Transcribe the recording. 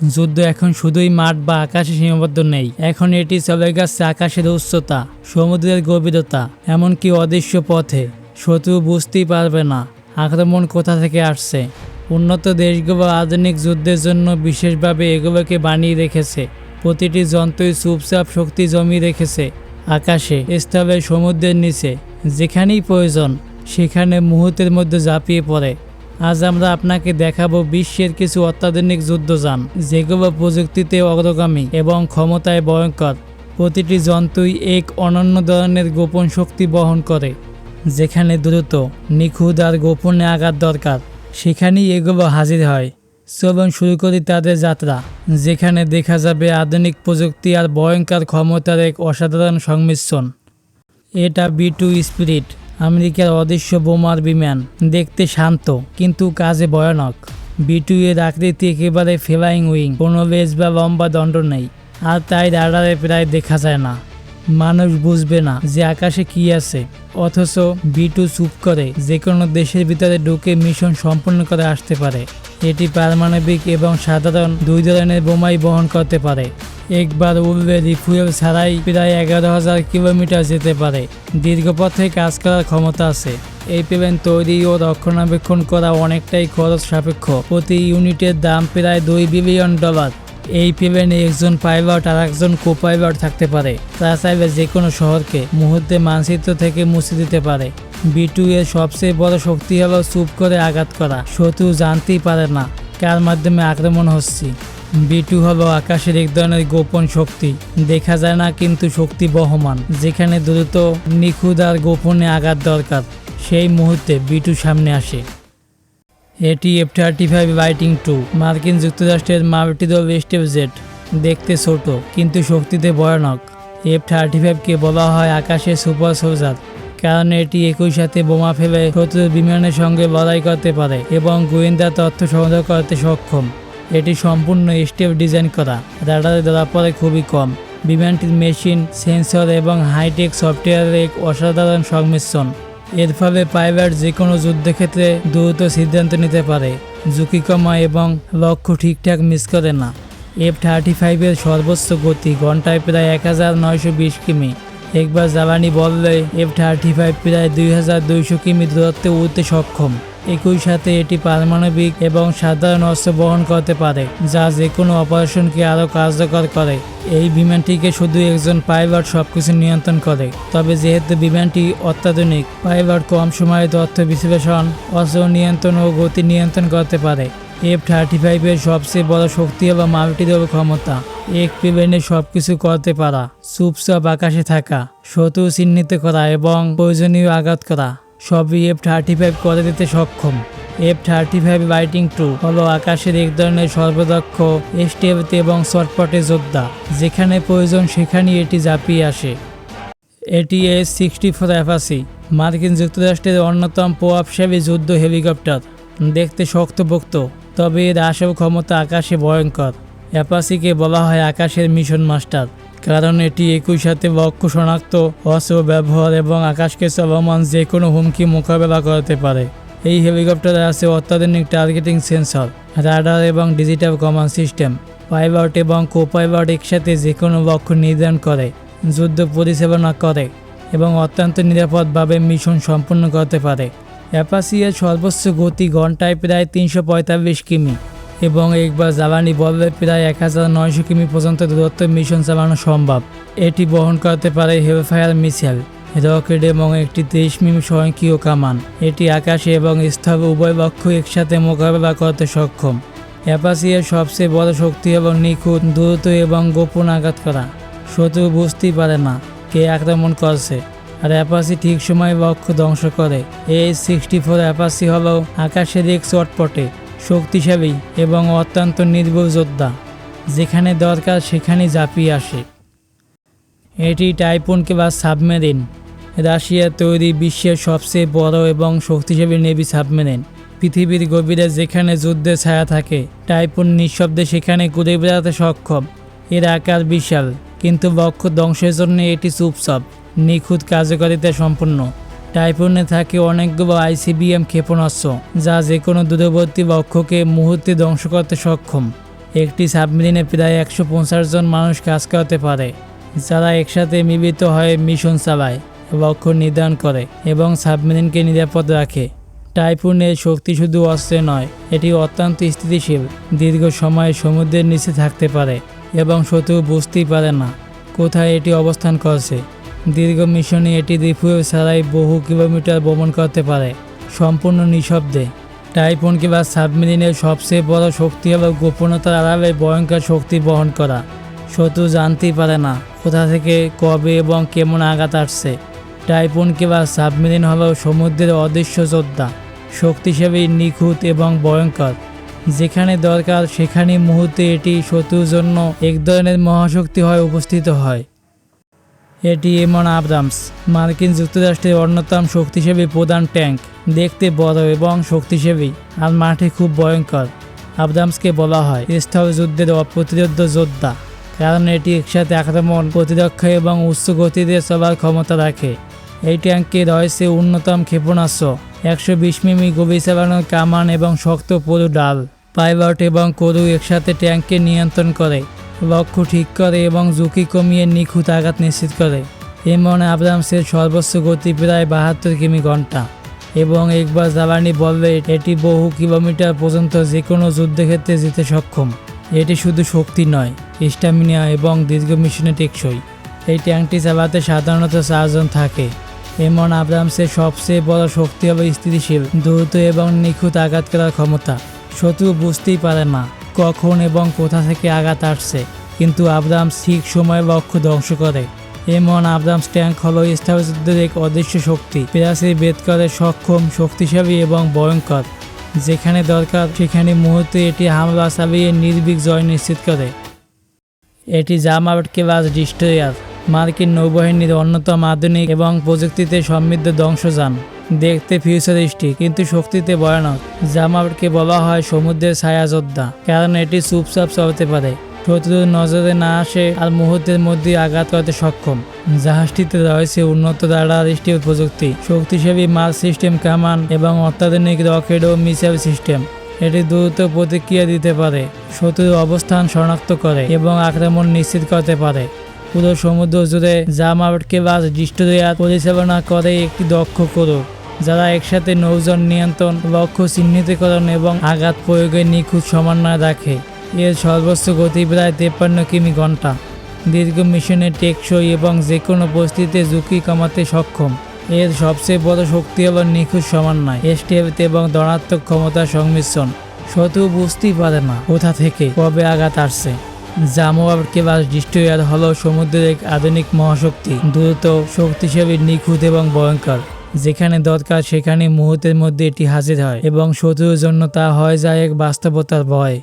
যুদ্ধ এখন শুধুই মাঠ বা আকাশে সীমাবদ্ধ নেই। এখন এটি চলে গেছে আকাশের উচ্চতা, সমুদ্রের গভীরতা, এমনকি অদৃশ্য পথে। শত্রু বুঝতেই পারবে না, আক্রমণ কোথা থেকে আসছে। উন্নত দেশগুলো আধুনিক যুদ্ধের জন্য বিশেষভাবে এগুলোকে বানিয়ে রেখেছে। প্রতিটি যন্ত্রই চুপচাপ শক্তি জমিয়ে রেখেছে আকাশে স্থলে সমুদ্রের নিচে, যেখানেই প্রয়োজন, সেখানে মুহূর্তের মধ্যে ঝাঁপিয়ে পড়ে। আজ আমরা আপনাকে দেখাবো বিশ্বের কিছু অত্যাধুনিক যুদ্ধযান, যেগুলো প্রযুক্তিতে অগ্রগামী এবং ক্ষমতায় ভয়ঙ্কর। প্রতিটি যন্ত্রই এক অনন্য ধরনের গোপন শক্তি বহন করে, যেখানে দ্রুত, নিখুঁত আর গোপনে আঘাত দরকার। সেখানেই এগুলো হাজির হয়। চলুন শুরু করি তাদের যাত্রা, যেখানে দেখা যাবে আধুনিক প্রযুক্তি আর ভয়ঙ্কর ক্ষমতার এক অসাধারণ সংমিশ্রণ। এটা বি টু স্পিরিট। আমেরিকার অদৃশ্য বোমার বিমান দেখতে শান্ত, কিন্তু কাজে ভয়ানক। বিটু এর আকৃতি একেবারে ফ্লাইং উইং, কোনো বেশ বা লম্বা দণ্ড নেই, আর তাই রাডারে প্রায় দেখা যায় না। মানুষ বুঝবে না যে আকাশে কি আছে, অথচ বিটু চুপ করে যে কোনো দেশের ভিতরে ঢুকে মিশন সম্পন্ন করে আসতে পারে। এটি পারমাণবিক এবং সাধারণ দুই ধরনের বোমাই বহন করতে পারে। একবার উড়লে রিফুয়েল ছাড়াই প্রায় এগারো হাজার কিলোমিটার যেতে পারে। দীর্ঘপথে কাজ করার ক্ষমতা আছে। এই প্লেন তৈরি ও রক্ষণাবেক্ষণ করা অনেকটাই খরচ সাপেক্ষ। প্রতি ইউনিটের দাম প্রায় দুই বিলিয়ন ডলার। এই প্লেনে একজন পাইলট আর একজন কো পাইলট থাকতে পারে। তা চাইলে যে কোনো শহরকে মুহূর্তে মানচিত্র থেকে মুছে দিতে পারে। বি টু এর সবচেয়ে বড় শক্তি হলো চুপ করে আঘাত করা। শত্রু জানতেই পারে না কার মাধ্যমে আক্রমণ হচ্ছে। বি টু হলো আকাশের এক ধরনের গোপন শক্তি। দেখা যায় না কিন্তু শক্তি বহমান, যেখানে দ্রুত, নিখুঁত আর গোপনে আঘাত দরকার। সেই মুহূর্তে বি টু সামনে আসে। এটি F thirty five lightning two মার্কিন যুক্তরাষ্ট্রের মাল্টিদল স্টেপ জেট দেখতে ছোট, কিন্তু শক্তিতে ভয়ানক। এফ থার্টি ফাইভকে বলা হয় আকাশের সুপার সোলজার, কারণ এটি একই সাথে বোমা ফেলে শত্রুর বিমানের সঙ্গে লড়াই করতে পারে এবং গোয়েন্দা তথ্য সংগ্রহ করতে সক্ষম। এটি সম্পূর্ণ স্টেপ ডিজাইন করা, রাডারে ধরা পড়ে খুবই কম। বিমানটির মেশিন, সেন্সর এবং হাইটেক সফটওয়্যারের এক অসাধারণ সংমিশ্রণ। এর ফলে পাইলট যে কোনো যুদ্ধক্ষেত্রে দ্রুত সিদ্ধান্ত নিতে পারে। ঝুঁকি কমায় এবং লক্ষ্য ঠিকঠাক মিস করে না। এফ থার্টি ফাইভের সর্বোচ্চ গতি ঘন্টায় প্রায় এক হাজার নয়শো বিশ কিমি। একবার জ্বালানি বললে এফ থার্টি ফাইভ প্রায় দুই হাজার দুইশো কিমি দূরত্বে উঠতে সক্ষম। একই সাথে এটি পারমাণবিক এবং সাধারণ অস্ত্র বহন করতে পারে, যা যে কোনো অপারেশনকে আরও কার্যকর করে। এই বিমানটিকে শুধু একজন পাইলট সবকিছু নিয়ন্ত্রণ করে, তবে যেহেতু বিমানটি অত্যাধুনিক, পাইলট কম সময়ে তথ্য বিশ্লেষণ, অস্ত্র নিয়ন্ত্রণ ও গতি নিয়ন্ত্রণ করতে পারে। এফ থার্টি ফাইভের সবচেয়ে বড় শক্তি হল মাল্টিদল ক্ষমতা। এক প্লেনে সবকিছু করতে পারা, চুপচাপ আকাশে থাকা, শত্রু চিহ্নিত করা এবং প্রয়োজনীয় আঘাত করা। সবই এফ থার্টি ফাইভ করে দিতে সক্ষম? F thirty five lightning two হলো আকাশের এক ধরনের সর্বদক্ষ স্টেপতে এবং শর্টপটে যোদ্ধা যেখানে প্রয়োজন সেখানেই এটি ঝাঁপিয়ে আসে। এটি এস সিক্সটি ফোর অ্যাপাসি মার্কিন যুক্তরাষ্ট্রের অন্যতম প্রভাবশালী যুদ্ধ হেলিকপ্টার। দেখতে শক্তপোক্ত তবে এর আসল ক্ষমতা আকাশে ভয়ঙ্কর। অ্যাপাসিকে বলা হয় আকাশের মিশন মাস্টার। কারণ এটি একই সাথে লক্ষ্য শনাক্ত, অস্ত্র ব্যবহার এবং আকাশকে চলমান যে কোনো হুমকি মোকাবেলা করতে পারে। এই হেলিকপ্টারে আছে অত্যাধুনিক টার্গেটিং সেন্সর, রাডার এবং ডিজিটাল কমান্ড সিস্টেম। পাইলট এবং কো পাইলট একসাথে যে কোনো লক্ষ্য নির্ধারণ করে, যুদ্ধ পরিচালনা করে এবং অত্যন্ত নিরাপদভাবে মিশন সম্পন্ন করতে পারে। অ্যাপাসিয়ার সর্বোচ্চ গতি ঘন্টায় প্রায় তিনশো পঁয়তাল্লিশ কিমি। এবং একবার জ্বালানি বললে প্রায় এক হাজার নয়শো কিমি পর্যন্ত দূরত্ব মিশন চালানো সম্ভব। এটি বহন করতে পারে হেলফায়ার মিসাইল, রকেট এবং একটি তেইশ মিমি স্বয়ংক্রিয় কামান। এটি আকাশে এবং স্থল উভয় লক্ষ্য একসাথে মোকাবেলা করতে সক্ষম। অ্যাপাসিয়ার সবচেয়ে বড় শক্তি এবং নিখুঁত, দ্রুত এবং গোপন আঘাত করা। শত্রু বুঝতেই পারে না কে আক্রমণ করছে। আর অ্যাপাসি ঠিক সময় লক্ষ্য ধ্বংস করে। এই সিক্সটি ফোর অ্যাপাসি হল আকাশের এক চটপটে। শক্তিশালী এবং অত্যন্ত নির্ভুল যোদ্ধা, যেখানে দরকার সেখানেই ঝাঁপিয়ে আসে। এটি টাইপুন কিংবা সাবমেরিন রাশিয়ার তৈরি বিশ্বের সবচেয়ে বড় এবং শক্তিশালী নেভি সাবমেরিন। পৃথিবীর গভীরে যেখানে যুদ্ধের ছায়া থাকে টাইপুন নিঃশব্দে সেখানে ঘুরে বেড়াতে সক্ষম। এর আকার বিশাল, কিন্তু বক্ষ ধ্বংসের জন্য এটি চুপচাপ, নিখুঁত কার্যকারিতা সম্পন্ন। টাইপুনে থাকে অনেকগুলো আইসিবিএম ক্ষেপণাস্ত্র, যা যে কোনো দূরবর্তী বক্ষকে মুহূর্তে ধ্বংস করতে সক্ষম। একটি সাবমেরিনে প্রায় একশো পঞ্চাশ জন মানুষ কাজ করতে পারে, যারা একসাথে মিলিত হয়ে মিশন চালায়, লক্ষ্য নির্ধারণ করে এবং সাবমেরিনকে নিরাপদ রাখে। টাইফুনের শক্তি শুধু অস্ত্রে নয়, এটি অত্যন্ত স্থিতিশীল, দীর্ঘ সময় সমুদ্রের নিচে থাকতে পারে এবং শত্রু বুঝতেই পারে না কোথায় এটি অবস্থান করছে। দীর্ঘ মিশনে এটি রিফুয়েল ছাড়াই বহু কিলোমিটার ভ্রমণ করতে পারে, সম্পূর্ণ নিঃশব্দে। টাইফুন কিংবা সাবমেরিনের সবচেয়ে বড় শক্তি হল গোপনতার আড়ালে ভয়ঙ্কর শক্তি বহন করা। শত্রু জানতেই পারে না কোথা থেকে, কবে এবং কেমন আঘাত আসছে। টাইফুন কিংবা সাবমেরিন হল সমুদ্রের অদৃশ্য যোদ্ধা, শক্তিশালী, নিখুঁত এবং ভয়ঙ্কর। যেখানে দরকার সেখানে মুহূর্তে এটি শত্রুর জন্য এক ধরনের মহাশক্তি হয় উপস্থিত হয়। এটি এমন আব্রামস। মার্কিন যুক্তরাষ্ট্রের অন্যতম শক্তিশালী প্রধান ট্যাঙ্ক দেখতে বড় এবং শক্তিশালী, আর মাঠে খুব ভয়ঙ্কর, আব্রামসকে বলা হয়। স্থল যুদ্ধের অপ্রতিরোধ যোদ্ধা, কারণ এটি একসাথে আক্রমণ, প্রতিরক্ষা এবং উচ্চ গতিতে চলার ক্ষমতা রাখে। এই ট্যাঙ্কে রয়েছে উন্নতম ক্ষেপণাস্ত্র, একশো বিশ মিমি গভীর চালানোর কামান এবং শক্ত পরু ডাল। পাইলট এবং করু একসাথে ট্যাঙ্ককে নিয়ন্ত্রণ করে। লক্ষ্য ঠিক করে এবং ঝুঁকি কমিয়ে নিখুঁত আঘাত নিশ্চিত করে। এমন আব্রামসের সর্বোচ্চ গতি প্রায় বাহাত্তর কিমি ঘণ্টা এবং একবার জ্বালানি বললে এটি বহু কিলোমিটার পর্যন্ত যে কোনো যুদ্ধক্ষেত্রে যেতে সক্ষম। এটি শুধু শক্তি নয়, স্ট্যামিনা এবং দীর্ঘ মিশনে টেকসই। এই ট্যাঙ্কটি চালাতে সাধারণত চারজন থাকে। এমন আব্রামসের সবচেয়ে বড় শক্তি হবে স্থিতিশীল, দ্রুত এবং নিখুঁত আঘাত করার ক্ষমতা। শত্রু বুঝতেই পারে না। কখন এবং কোথা থেকে আঘাত আসছে, কিন্তু আব্রামস ঠিক সময় লক্ষ্য ধ্বংস করে। এমন আব্রামস ট্যাঙ্ক হলো স্থলযুদ্ধের এক অদৃশ্য শক্তি, প্রাচীর বেদ করে সক্ষম, শক্তিশালী এবং ভয়ঙ্কর। যেখানে দরকার, সেখানে মুহূর্তে এটি হামলা চালিয়ে নির্ভীক জয় নিশ্চিত করে। এটি জামার্ট কেলাস ডিস্ট্রয়ার, মার্কিন নৌবাহিনীর অন্যতম আধুনিক এবং প্রযুক্তিতে সমৃদ্ধ ধ্বংসযান। দেখতে ফিউচারিস্টিক কিন্তু শক্তিতে ভয়ানক। জামার্টকে বলা হয় সমুদ্রের ছায়া যোদ্ধা কারণ এটি চুপচাপ চলতে পারে। শত্রুর নজরে না আসে আর মুহূর্তের মধ্যে আঘাত করতে সক্ষম। জাহাজটিতে রয়েছে উন্নত রাডার স্টিল প্রযুক্তি, শক্তিশালী মাল সিস্টেম, কামান এবং অত্যাধুনিক রকেট ও মিসাইল সিস্টেম। এটি দ্রুত প্রতিক্রিয়া দিতে পারে, শত্রুর অবস্থান শনাক্ত করে এবং আক্রমণ নিশ্চিত করতে পারে। পুরো সমুদ্র জুড়ে জামাটকে বাস ডিস্ট্রয়ার পরিচালনা করে একটি দক্ষ করুক যারা একসাথে নৌজন নিয়ন্ত্রণ, লক্ষ্য চিহ্নিতকরণ এবং আঘাত প্রয়োগের নিখুঁত সমন্বয় রাখে। এর সর্বোচ্চ গতি প্রায় তেপ্পান্ন কিমি ঘণ্টা। দীর্ঘ মিশনে টেকসই এবং যে কোনো পরিস্থিতিতে ঝুঁকি কমাতে সক্ষম। এর সবচেয়ে বড় শক্তি হল নিখুঁত সমন্বয় স্টেপথ এবং ধনাত্মক ক্ষমতার সংমিশ্রণ। শত্রু বুঝতেই পারে না কোথা থেকে কবে আঘাত আসছে। জামোয়ার কেবাস ডিস্ট্রয়ার হল সমুদ্রের এক আধুনিক মহাশক্তি, দ্রুত, শক্তিশালী, নিখুঁত এবং ভয়ঙ্কর। যেখানে দরকার সেখানে মুহূর্তের মধ্যে এটি হাজির হয় এবং শত্রুর জন্য তা হয় যা এক বাস্তবতার ভয়।